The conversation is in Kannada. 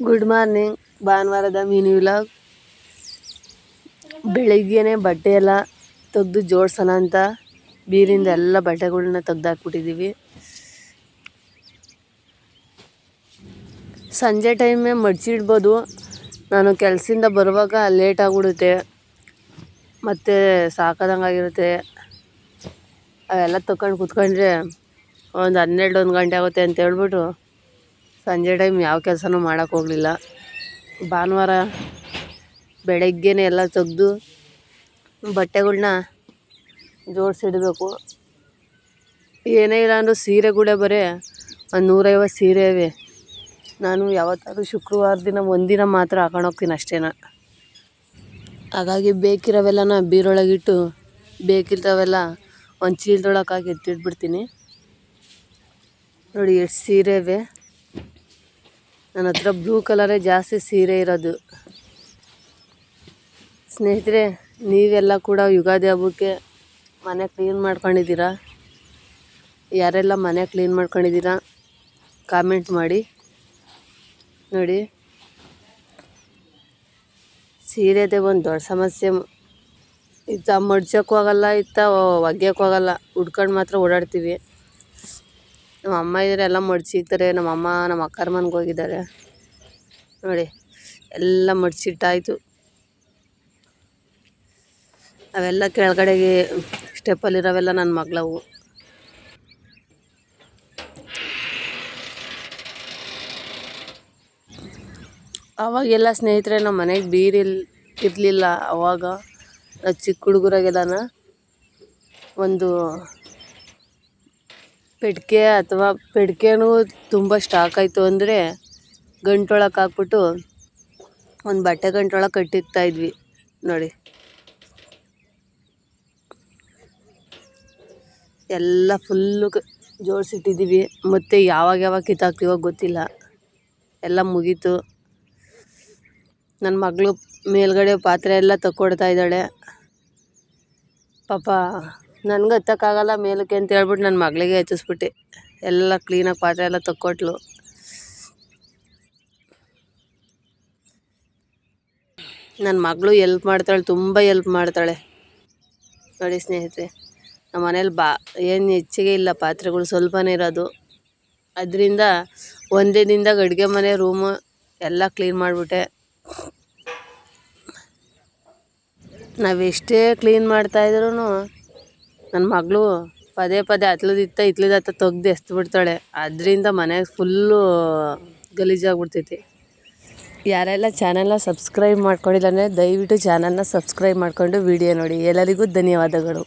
ಗುಡ್ ಮಾರ್ನಿಂಗ್ ಭಾನುವಾರದ ಮಿನಿ ವ್ಲಾಗ್ ಬೆಳಿಗ್ಗೆನೆ ಬಟ್ಟೆ ಎಲ್ಲ ತೆಗ್ದು ಜೋಡ್ಸೋಣ ಅಂತ ಬೀರಿಂದ ಎಲ್ಲ ಬಟ್ಟೆಗಳನ್ನ ತೆಗ್ದು ಹಾಕ್ಬಿಟ್ಟಿದ್ದೀವಿ ಸಂಜೆ ಟೈಮೇ ಮಡ್ಚಿಡ್ಬೋದು ನಾನು ಕೆಲಸದಿಂದ ಬರುವಾಗ ಲೇಟ್ ಆಗಿಬಿಡುತ್ತೆ. ಮತ್ತು ಸಾಕಾದಂಗಾಗಿರುತ್ತೆ ಅವೆಲ್ಲ ತಕೊಂಡು ಕೂತ್ಕೊಂಡ್ರೆ ಒಂದು ಹನ್ನೆರಡು, ಒಂದು ಗಂಟೆ ಆಗುತ್ತೆ ಅಂತ ಹೇಳ್ಬಿಟ್ಟು ಸಂಜೆ ಟೈಮ್ ಯಾವ ಕೆಲಸನೂ ಮಾಡೋಕ್ಕೆ ಹೋಗಲಿಲ್ಲ. ಭಾನುವಾರ ಬೆಳಗ್ಗೆನೇ ಎಲ್ಲ ತೆಗೆದು ಬಟ್ಟೆಗಳನ್ನ ಜೋಡಿಸಿಡಬೇಕು. ಏನೇ ಇಲ್ಲ ಅಂದರೂ ಸೀರೆಗಳೇ ಬರೀ ಒಂದು ನೂರೈವತ್ತು ಸೀರೆ ಇವೆ. ನಾನು ಯಾವತ್ತಾದರೂ ಶುಕ್ರವಾರ ದಿನ ಒಂದಿನ ಮಾತ್ರ ಹಾಕೊಂಡು ಹೋಗ್ತೀನಿ ಅಷ್ಟೇನ. ಹಾಗಾಗಿ ಬೇಕಿರೋವೆಲ್ಲನ ಬೀರೊಳಗಿಟ್ಟು ಬೇಕಿರ್ತಾವೆಲ್ಲ ಒಂದು ಚೀಲದೊಳಗೆ ಹಾಕಿ ಎತ್ತಿಟ್ಬಿಡ್ತೀನಿ. ನೋಡಿ ಎಷ್ಟು ಸೀರೆ ಇವೆ. ನನ್ನ ಹತ್ರ ಬ್ಲೂ ಕಲರೇ ಜಾಸ್ತಿ ಸೀರೆ ಇರೋದು. ಸ್ನೇಹಿತರೆ, ನೀವೆಲ್ಲ ಕೂಡ ಯುಗಾದಿ ಹಬ್ಬಕ್ಕೆ ಮನೆ ಕ್ಲೀನ್ ಮಾಡ್ಕೊಂಡಿದ್ದೀರಾ? ಯಾರೆಲ್ಲ ಮನೆ ಕ್ಲೀನ್ ಮಾಡ್ಕೊಂಡಿದ್ದೀರಾ? ಕಾಮೆಂಟ್ ಮಾಡಿ. ನೋಡಿ. ಸೀರೆದೇ ಒಂದು ದೊಡ್ಡ ಸಮಸ್ಯೆ. ಇತ್ತ ಮಡ್ಚೋಕ್ಕೂ ಆಗೋಲ್ಲ, ಇತ್ತ ಒಗ್ಯಕ್ಕೂ ಆಗೋಲ್ಲ. ಉಡ್ಕೊಂಡು ಮಾತ್ರ ಓಡಾಡ್ತೀವಿ. ನಮ್ಮ ಅಮ್ಮ ಇದ್ರೆ ಎಲ್ಲ ಮಡ್ಚಿಕ್ತಾರೆ ನಮ್ಮ ಅಮ್ಮ ನಮ್ಮ ಅಕ್ಕರ ಮನೆಗೆ ಹೋಗಿದ್ದಾರೆ. ನೋಡಿ, ಎಲ್ಲ ಮಡ್ಚಿಟ್ಟಾಯಿತು. ಅವೆಲ್ಲ ಕೆಳಗಡೆಗೆ ಸ್ಟೆಪ್ಪಲ್ಲಿರೋವೆಲ್ಲ ನನ್ನ ಮಗಳವು. ಅವಾಗೆಲ್ಲ ಸ್ನೇಹಿತರೆ ನಮ್ಮ ಮನೆಗೆ ಬೀರಿಲ್ ಇರಲಿಲ್ಲ. ಅವಾಗ ಚಿಕ್ಕ ಹುಡುಗರಾಗೆಲ್ಲ ಒಂದು ಪೆಟ್ಟಿಗೆ ಅಥವಾ ಪೆಟ್ಟಿಗೆನೂ ತುಂಬ ಸ್ಟಾಕ್ ಆಯಿತು ಅಂದರೆ ಗಂಟೊಳಕ್ಕೆ ಹಾಕ್ಬಿಟ್ಟು ಒಂದು ಬಟ್ಟೆ ಗಂಟೊಳಗೆ ಕಟ್ಟಿಕ್ತಾ ಇದ್ವಿ. ನೋಡಿ. ಎಲ್ಲ ಫುಲ್ಲು ಕ ಜೋಡಿಸಿಟ್ಟಿದ್ದೀವಿ ಮತ್ತು ಯಾವಾಗ ಯಾವಾಗ ಕಿತ್ತಾಕ್ತೀವೋ ಗೊತ್ತಿಲ್ಲ. ಎಲ್ಲ ಮುಗೀತು. ನನ್ನ ಮಗಳು ಮೇಲ್ಗಡೆ ಪಾತ್ರೆ ಎಲ್ಲ ತಕ್ಕೊಡ್ತಾ ಇದ್ದಾಳೆ. ಪಾಪ ನನಗೆ ಹತ್ತಕ್ಕಾಗಲ್ಲ ಮೇಲಕ್ಕೆ ಅಂತ ಹೇಳ್ಬಿಟ್ಟು ನನ್ನ ಮಗಳಿಗೆ ಹಚ್ಚಿಸ್ಬಿಟ್ಟೆ ಎಲ್ಲ ಕ್ಲೀನಾಗಿ ಪಾತ್ರೆ ಎಲ್ಲ ತಕ್ಕೊಟ್ಲು. ನನ್ನ ಮಗಳು ಎಲ್ಪ್ ಮಾಡ್ತಾಳೆ, ತುಂಬ ಎಲ್ಪ್ ಮಾಡ್ತಾಳೆ. ನೋಡಿ ಸ್ನೇಹಿತರೆ ನಮ್ಮ ಮನೇಲಿ ಬಾ, ಏನು ಹೆಚ್ಚಿಗೆ ಇಲ್ಲ, ಪಾತ್ರೆಗಳು ಸ್ವಲ್ಪನೇ ಇರೋದು. ಅದರಿಂದ ಒಂದೇ ದಿನದಾಗ ಅಡುಗೆ ಮನೆ ರೂಮು ಎಲ್ಲ ಕ್ಲೀನ್ ಮಾಡಿಬಿಟ್ಟೆ. ನಾವೆಷ್ಟೇ ಕ್ಲೀನ್ ಮಾಡ್ತಾಯಿದ್ರೂ ನನ್ನ ಮಗಳು ಪದೇ ಪದೇ ಅತ್ಲದಿತ್ತ ಇತ್ಲದತ್ತ ತೆಗ್ದು ಎಸ್ದು ಬಿಡ್ತಾಳೆ ಅದರಿಂದ ಮನೆ ಫುಲ್ಲು ಗಲೀಜಾಗ್ಬಿಡ್ತೈತಿ. ಯಾರೆಲ್ಲ ಚಾನಲ್ನ ಸಬ್ಸ್ಕ್ರೈಬ್ ಮಾಡ್ಕೊಂಡಿಲ್ಲ ಅಂದರೆ ದಯವಿಟ್ಟು ಚಾನಲ್ನ ಸಬ್ಸ್ಕ್ರೈಬ್ ಮಾಡಿಕೊಂಡು ವಿಡಿಯೋ ನೋಡಿ. ಎಲ್ಲರಿಗೂ ಧನ್ಯವಾದಗಳು.